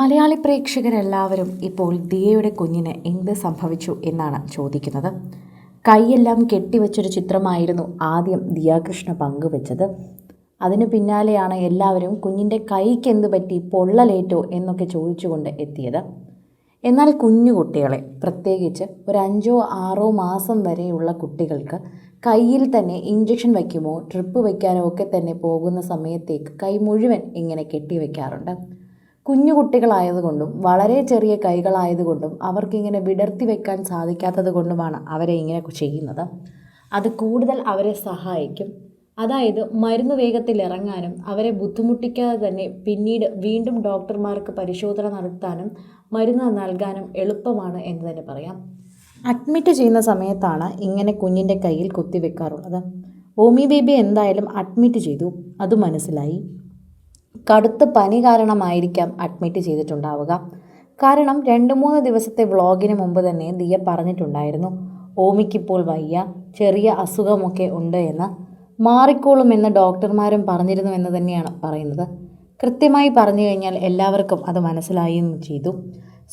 മലയാളി പ്രേക്ഷകരെല്ലാവരും ഇപ്പോൾ ദിയയുടെ കുഞ്ഞിന് എന്ത് സംഭവിച്ചു എന്നാണ് ചോദിക്കുന്നത്. കൈയെല്ലാം കെട്ടിവെച്ചൊരു ചിത്രമായിരുന്നു ആദ്യം ദിയാകൃഷ്ണ പങ്കുവെച്ചത്. അതിന് പിന്നാലെയാണ് എല്ലാവരും കുഞ്ഞിന്റെ കൈക്ക് എന്ത് പറ്റി പൊള്ളലേറ്റോ എന്നൊക്കെ ചോദിച്ചുകൊണ്ട് എത്തിയത്. എന്നാൽ കുഞ്ഞു കുട്ടികളെ പ്രത്യേകിച്ച് ഒരു അഞ്ചോ ആറോ മാസം വരെയുള്ള കുട്ടികൾക്ക് കയ്യിൽ തന്നെ ഇഞ്ചക്ഷൻ വയ്ക്കുമോ ട്രിപ്പ് വയ്ക്കാനോ ഒക്കെ തന്നെ പോകുന്ന സമയത്തേക്ക് കൈ മുഴുവൻ ഇങ്ങനെ കെട്ടിവെക്കാറുണ്ട്. കുഞ്ഞു കുട്ടികളായതുകൊണ്ടും വളരെ ചെറിയ കൈകളായതുകൊണ്ടും അവർക്കിങ്ങനെ വിടർത്തി വെക്കാൻ സാധിക്കാത്തത് കൊണ്ടുമാണ് അവരെ ഇങ്ങനെ ചെയ്യുന്നത്. അത് കൂടുതൽ അവരെ സഹായിക്കും. അതായത് മരുന്ന് വേഗത്തിൽ ഇറങ്ങാനും അവരെ ബുദ്ധിമുട്ടിക്കാതെ തന്നെ പിന്നീട് വീണ്ടും ഡോക്ടർമാർക്ക് പരിശോധന നടത്താനും മരുന്ന് നൽകാനും എളുപ്പമാണ് എന്ന് തന്നെ പറയാം. അഡ്മിറ്റ് ചെയ്യുന്ന സമയത്താണ് ഇങ്ങനെ കുഞ്ഞിന്റെ കയ്യിൽ കുത്തിവെക്കാറുള്ളത്. ഓമി ബേബി എന്തായാലും അഡ്മിറ്റ് ചെയ്തു. അത് മനസ്സിലായി. കടുത്ത പനി കാരണമായിരിക്കാം അഡ്മിറ്റ് ചെയ്തിട്ടുണ്ടാവുക. കാരണം രണ്ട് മൂന്ന് ദിവസത്തെ വ്ളോഗിന് മുമ്പ് തന്നെ ദിയ പറഞ്ഞിട്ടുണ്ടായിരുന്നു ഓമിക്കിപ്പോൾ വയ്യ ചെറിയ അസുഖമൊക്കെ ഉണ്ട് എന്ന്. മാറിക്കോളുമെന്ന് ഡോക്ടർമാരും പറഞ്ഞിരുന്നു എന്ന് തന്നെയാണ് പറയുന്നത്. കൃത്യമായി പറഞ്ഞു കഴിഞ്ഞാൽ എല്ലാവർക്കും അത് മനസ്സിലായും ചെയ്തു.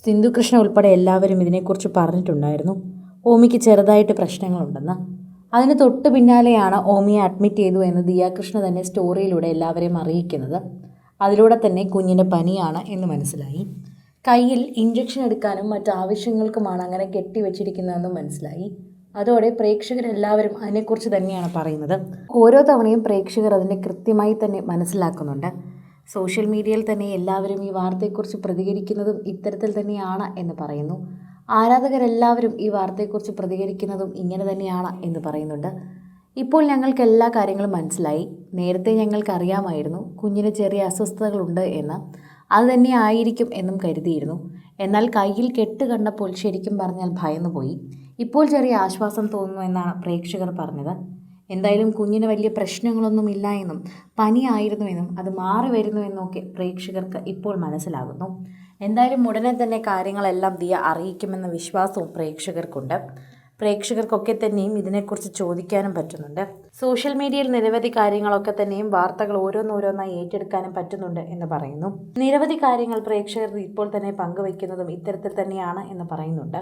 സിന്ധുകൃഷ്ണ ഉൾപ്പെടെ എല്ലാവരും ഇതിനെക്കുറിച്ച് പറഞ്ഞിട്ടുണ്ടായിരുന്നു ഓമിക്ക് ചെറുതായിട്ട് പ്രശ്നങ്ങളുണ്ടെന്ന്. അതിന് തൊട്ട് പിന്നാലെയാണ് ഓമിയെ അഡ്മിറ്റ് ചെയ്തു എന്ന് ദിയാകൃഷ്ണ തന്നെ സ്റ്റോറിയിലൂടെ എല്ലാവരെയും അറിയിക്കുന്നത്. അതിലൂടെ തന്നെ കുഞ്ഞിന് പനിയാണ് എന്ന് മനസ്സിലായി. കയ്യിൽ ഇഞ്ചക്ഷൻ എടുക്കാനും മറ്റു ആവശ്യങ്ങൾക്കുമാണ് അങ്ങനെ കെട്ടിവെച്ചിരിക്കുന്നതെന്നും മനസ്സിലായി. അതോടെ പ്രേക്ഷകരെല്ലാവരും അതിനെക്കുറിച്ച് തന്നെയാണ് പറയുന്നത്. ഓരോ തവണയും പ്രേക്ഷകർ അതിനെ കൃത്യമായി തന്നെ മനസ്സിലാക്കുന്നുണ്ട്. സോഷ്യൽ മീഡിയയിൽ തന്നെ എല്ലാവരും ഈ വാർത്തയെക്കുറിച്ച് പ്രതികരിക്കുന്നതും ഇത്തരത്തിൽ തന്നെയാണ് എന്ന് പറയുന്നു. ആരാധകരെല്ലാവരും ഈ വാർത്തയെക്കുറിച്ച് പ്രതികരിക്കുന്നതും ഇങ്ങനെ തന്നെയാണ് എന്ന് പറയുന്നുണ്ട്. ഇപ്പോൾ ഞങ്ങൾക്ക് എല്ലാ കാര്യങ്ങളും മനസ്സിലായി. നേരത്തെ ഞങ്ങൾക്കറിയാമായിരുന്നു കുഞ്ഞിന് ചെറിയ അസ്വസ്ഥതകളുണ്ട് എന്ന്. അത് തന്നെ ആയിരിക്കും എന്നും കരുതിയിരുന്നു. എന്നാൽ കയ്യിൽ കെട്ട് കണ്ടപ്പോൾ ശരിക്കും പറഞ്ഞാൽ ഭയന്നുപോയി. ഇപ്പോൾ ചെറിയ ആശ്വാസം തോന്നുന്നു എന്നാണ് പ്രേക്ഷകർ പറഞ്ഞത്. എന്തായാലും കുഞ്ഞിന് വലിയ പ്രശ്നങ്ങളൊന്നും ഇല്ല എന്നും പനിയായിരുന്നു എന്നും അത് മാറി വരുന്നു എന്നൊക്കെ പ്രേക്ഷകർക്ക് ഇപ്പോൾ മനസ്സിലാകുന്നു. എന്തായാലും ഉടനെ തന്നെ കാര്യങ്ങളെല്ലാം ദിയ അറിയിക്കുമെന്ന വിശ്വാസവും പ്രേക്ഷകർക്കുണ്ട്. പ്രേക്ഷകർക്കൊക്കെ തന്നെയും ഇതിനെക്കുറിച്ച് ചോദിക്കാനും പറ്റുന്നുണ്ട്. സോഷ്യൽ മീഡിയയിൽ നിരവധി കാര്യങ്ങളൊക്കെ തന്നെയും വാർത്തകൾ ഓരോന്നോരോന്നായി ഏറ്റെടുക്കാനും പറ്റുന്നുണ്ട് എന്ന് പറയുന്നു. നിരവധി കാര്യങ്ങൾ പ്രേക്ഷകർ ഇപ്പോൾ തന്നെ പങ്കുവയ്ക്കുന്നതും ഇത്തരത്തിൽ തന്നെയാണ് എന്ന് പറയുന്നുണ്ട്.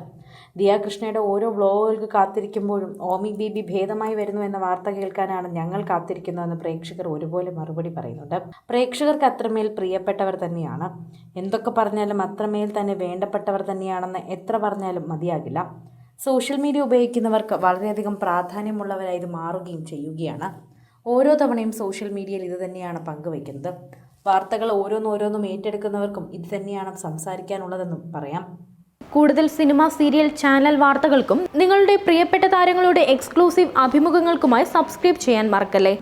ദിയാകൃഷ്ണയുടെ ഓരോ വ്ലോഗുകൾക്ക് കാത്തിരിക്കുമ്പോഴും ഓമി ബീബി ഭേദമായി വരുന്നു എന്ന വാർത്ത കേൾക്കാനാണ് ഞങ്ങൾ കാത്തിരിക്കുന്നതെന്ന് പ്രേക്ഷകർ ഒരുപോലെ മറുപടി പറയുന്നുണ്ട്. പ്രേക്ഷകർക്ക് അത്രമേൽ പ്രിയപ്പെട്ടവർ തന്നെയാണ്. എന്തൊക്കെ പറഞ്ഞാലും അത്രമേൽ തന്നെ വേണ്ടപ്പെട്ടവർ തന്നെയാണെന്ന് എത്ര പറഞ്ഞാലും മതിയാകില്ല. സോഷ്യൽ മീഡിയ ഉപയോഗിക്കുന്നവർക്ക് വളരെയധികം പ്രാധാന്യമുള്ളവരായി ഇത് മാറുകയും ചെയ്യുകയാണ്. ഓരോ തവണയും സോഷ്യൽ മീഡിയയിൽ ഇത് തന്നെയാണ് പങ്കുവയ്ക്കുന്നത്. വാർത്തകൾ ഓരോന്നോരോന്നും ഏറ്റെടുക്കുന്നവർക്കും ഇത് തന്നെയാണ് സംസാരിക്കാനുള്ളതെന്നും പറയാം. കൂടുതൽ സിനിമ സീരിയൽ ചാനൽ വാർത്തകൾക്കും നിങ്ങളുടെ പ്രിയപ്പെട്ട താരങ്ങളുടെ എക്സ്ക്ലൂസീവ് അഭിമുഖങ്ങൾക്കുമായി സബ്സ്ക്രൈബ് ചെയ്യാൻ മറക്കല്ലേ?